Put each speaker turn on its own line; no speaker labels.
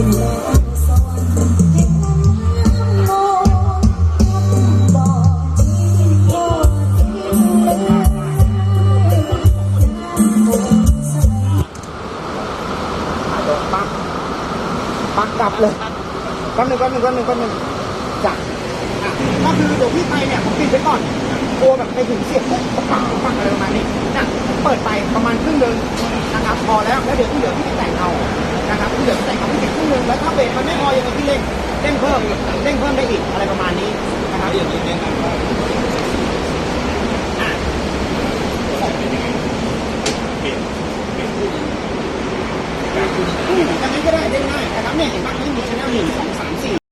ปักปักกลับเลยก้อนหนึ่งก้อนหนึ่งก้อนหนึ่งก้อนหนึ่งจ้ะก็คือเดี๋ยวพี่ไปเนี่ยผมปิดไว้ก่อนกลัวแบบไปถึงเสียบปักอะไรประมาณนี้นะเปิดไปประมาณครึ่งเดินนะครับพอแล้วแล้วเดี๋ยวที่เหลือ เร่นเพิ่มอีกเร่นเพิ่มได้อีกอะไรประมาณนี้นะครับอย่างนี้เนะนำว่อะนยังไงเปลี่ยนเปลี่ยนผู้การผู้อืมอันนี้ก็ได้ได้ง่ายนะครับเนี่ยเห็นปะนี่มีชแนลหนึ่งสองสามสี่